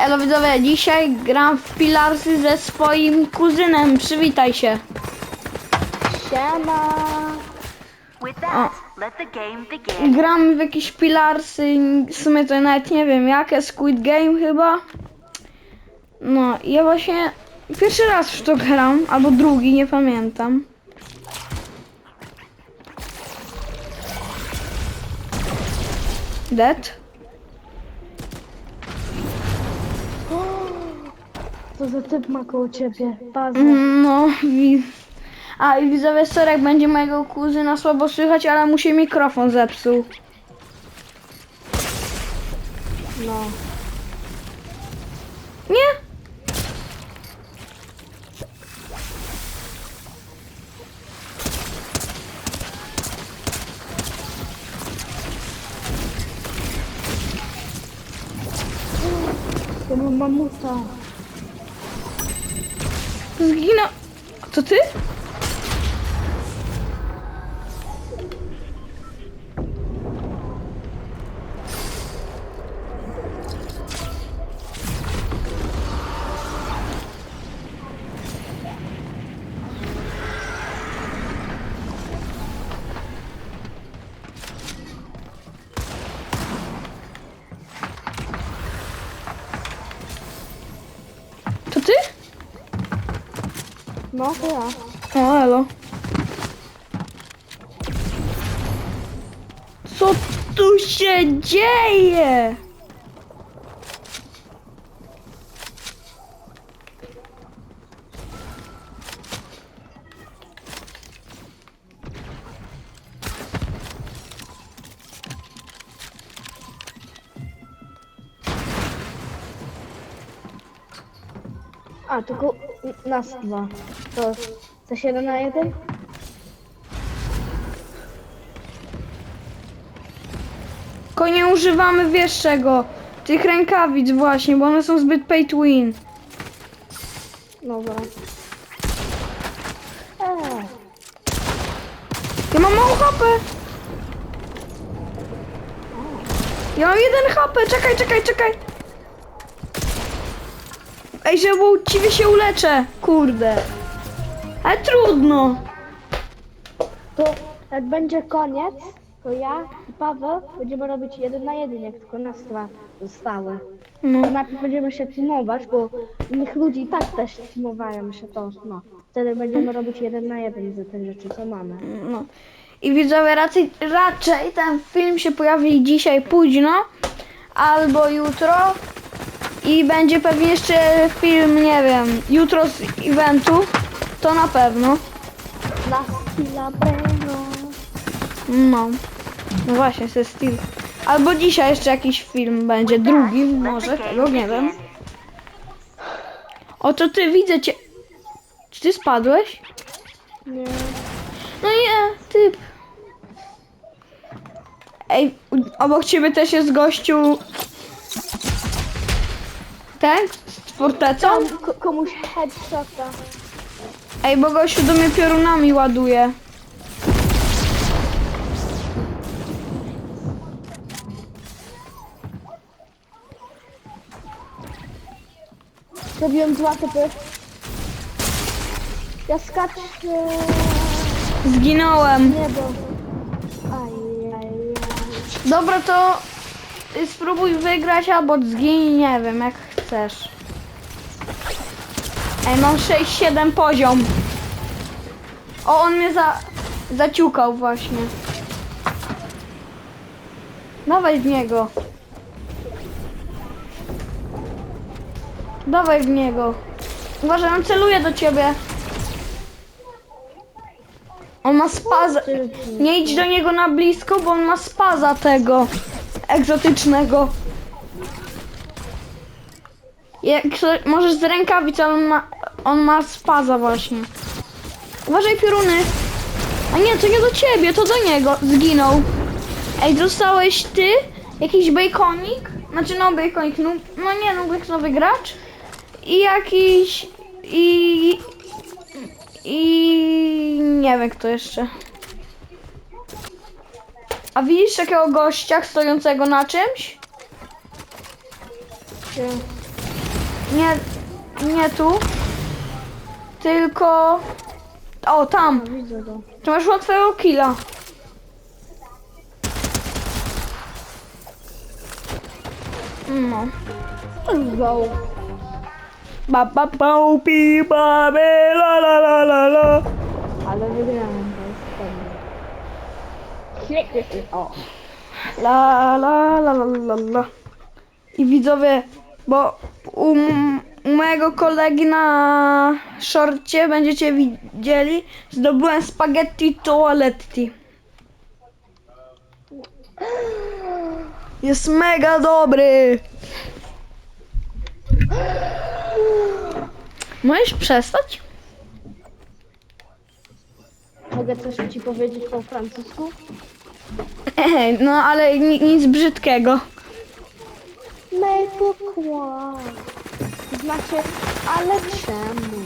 Elo widzowie, dzisiaj gram w Pilarsy ze swoim kuzynem. Przywitaj się. Siema. Begin. Gram w jakieś Pilarsy, w sumie to nawet nie wiem jakie, Squid Game chyba. No, ja właśnie pierwszy raz w to gram, albo drugi, nie pamiętam. Dead? Co za typ ma koło ciebie? Bazę. Mm, No, wi- a i widzowie Sorek będzie mojego kuzyna słabo słychać, ale mu się mikrofon zepsuł. No. Nie? Ja mam mamuta. Zginął. To ty? No to ja. O, elo. Co tu się dzieje? A, tylko nas dwa. To chcesz jeden na jeden? Tylko nie używamy, wiesz czego, tych rękawic właśnie, bo one są zbyt pay to win. Dobra. Eee. Ja mam mało HP. Ja mam jeden HP, czekaj, czekaj, czekaj. Ej, żeby uczciwie się uleczę, kurde. Ale trudno. To jak będzie koniec, to ja i Paweł będziemy robić jeden na jeden, jak tylko nas dwa zostały. No. To najpierw będziemy się teamować, bo innych ludzi i tak też teamowają się to, no. Wtedy będziemy robić jeden na jeden ze tych rzeczy, co mamy. No. I widzowie, raczej, raczej ten film się pojawi dzisiaj późno albo jutro. I będzie pewnie jeszcze film, nie wiem, jutro z eventu. To na pewno. La breno. No. No właśnie, ze Steel. Albo dzisiaj jeszcze jakiś film będzie, drugi może, tego nie wiem. O, to ty, widzę cię. Czy ty spadłeś? Nie. No nie, typ. Ej, obok ciebie też jest gościu. Ten? Z fortecą? Ko- komuś headshota. Ej, bo gościu do mnie piorunami ładuje. Zrobiłem dwa typy. Ja skaczę Zginąłem. w niebo. Ajajaj. Dobra, to y, spróbuj wygrać albo zgiń, nie wiem, jak chcesz. Ej, mam 6-7 poziom. O, on mnie za, zaciukał właśnie. Dawaj w niego. Dawaj w niego. Uważaj, on celuje do ciebie. On ma spaza. Nie idź do niego na blisko, bo on ma spaza tego egzotycznego. Jak, możesz z rękawic, ale on ma, on ma spaza właśnie. Uważaj pioruny. A nie, to nie do ciebie, to do niego. Zginął. Ej, dostałeś ty? Jakiś baconik? Znaczy no baconik, no, no nie, no jak nowy gracz. I jakiś... I... I... Nie wiem kto jeszcze. A widzisz takiego gościa stojącego na czymś? Nie, nie tu. Tylko... O, tam. Widzę go. To masz łatwego killa. No. Go. Ba ba ba pi ba be la la la la la. Ale wygrałem, to jest pewne. O. La la la la la la. I widzowie, bo u, u mojego kolegi na szorcie będziecie widzieli, zdobyłem spaghetti toaletti. Jest mega dobry. Możesz przestać? Mogę coś ci powiedzieć po francusku? Ej, no ale ni- nic brzydkiego. Pourquoi? Znaczy, ale czemu?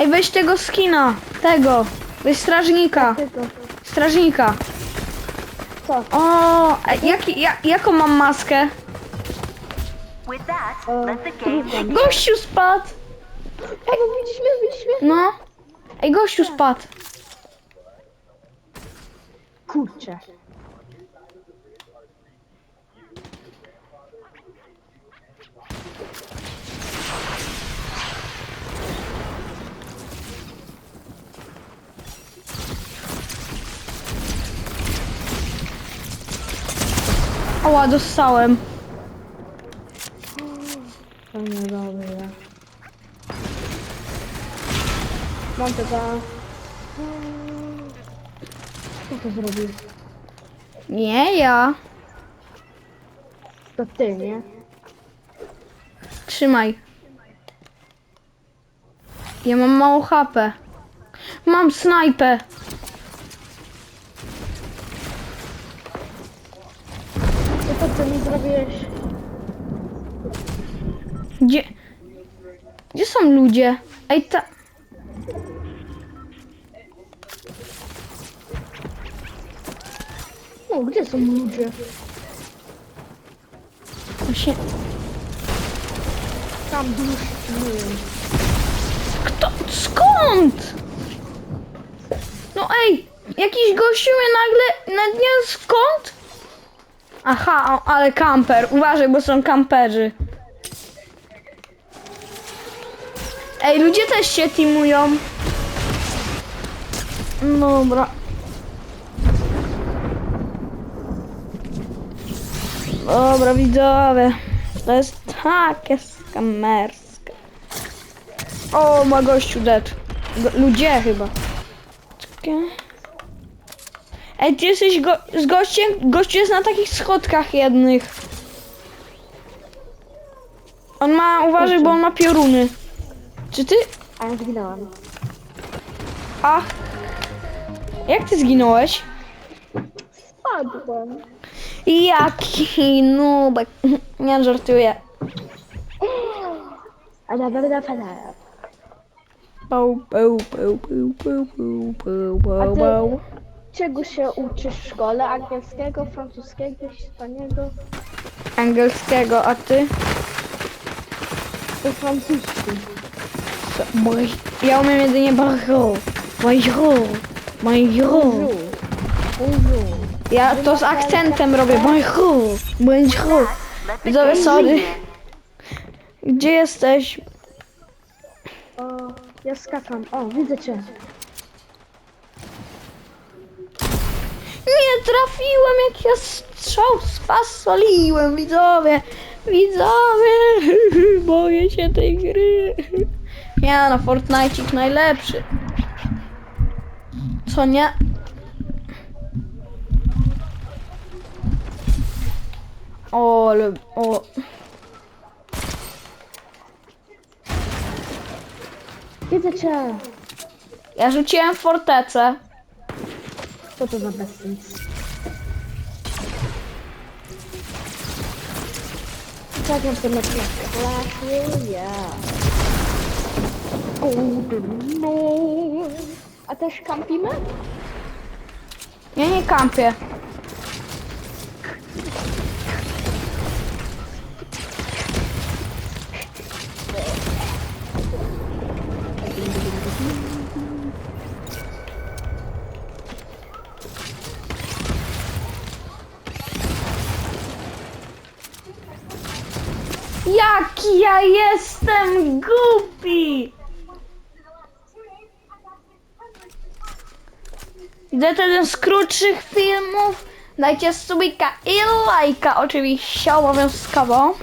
Ej, weź tego skina. Tego. Weź strażnika. Tego. Strażnika. Co? O, a jaki, jak, jaką mam maskę? With that, E, let the game trudno. Gościu spadł. Ej, no widzieliśmy, widzieliśmy? No. Ej, gościu spadł. Kurczę. Oła, dostałem. To niedobre. Mam tego... Kto to zrobił? Nie ja. To ty, nie? Trzymaj. Ja mam mało HP. Mam snajpę. To ty mi zrobiłeś? Gdzie... Gdzie są ludzie? Ej, ta... No, gdzie są ludzie? Właśnie... Tam dusz Kto? Skąd? No ej, jakiś gościu mnie nagle... Na nie skąd? Aha, ale kamper. Uważaj, bo są kamperzy. Ej, ludzie też się teamują. Dobra. Dobra, widzowie. To jest takie skamerskie. O, ma gościu dead. Ludzie chyba. Czekaj. Ej, ty jesteś go, z gościem? Gościu jest na takich schodkach jednych. On ma, uważaj, bo on ma pioruny. Czy ty? A ja zginęłam. A. Jak ty zginąłeś? Spadłem. Jaki nubek. Nie żartuję. A pał, pał, pał, pał, pał, ty- pał. Czego się uczysz w szkole? Angielskiego, francuskiego, hiszpaniego? Angielskiego, a ty? To francuski. Boj. Ja umiem jedynie bonjour. Bonjour. Bonjour. Bonjour. Bonjour. Ja to z akcentem robię. Bonjour. Bonjour. Widzowie, sorry. Gdzie jesteś? O, ja skakam. O, widzę cię. Trafiłem, jak ja strzał spasoliłem, widzowie. Widzowie. Boję się tej gry. Ja na Fortnite najlepszy. Co nie? O, ale... O. Widzę cię. Ja rzuciłem fortecę. Co to za bezsens? Czekam sobie na klatkę. Gratuluję. No. A też kampimy? Ja nie kampię. Jaki ja jestem głupi! To jeden z krótszych filmów. Dajcie subika i lajka oczywiście obowiązkowo.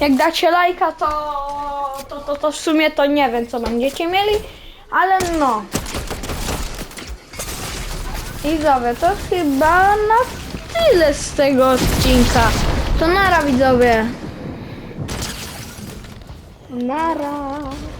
Jak dacie lajka, to, to, to, to w sumie to nie wiem co będziecie mieli, ale no. I dobra, to chyba na tyle z tego odcinka. To nara widzowie. Nara.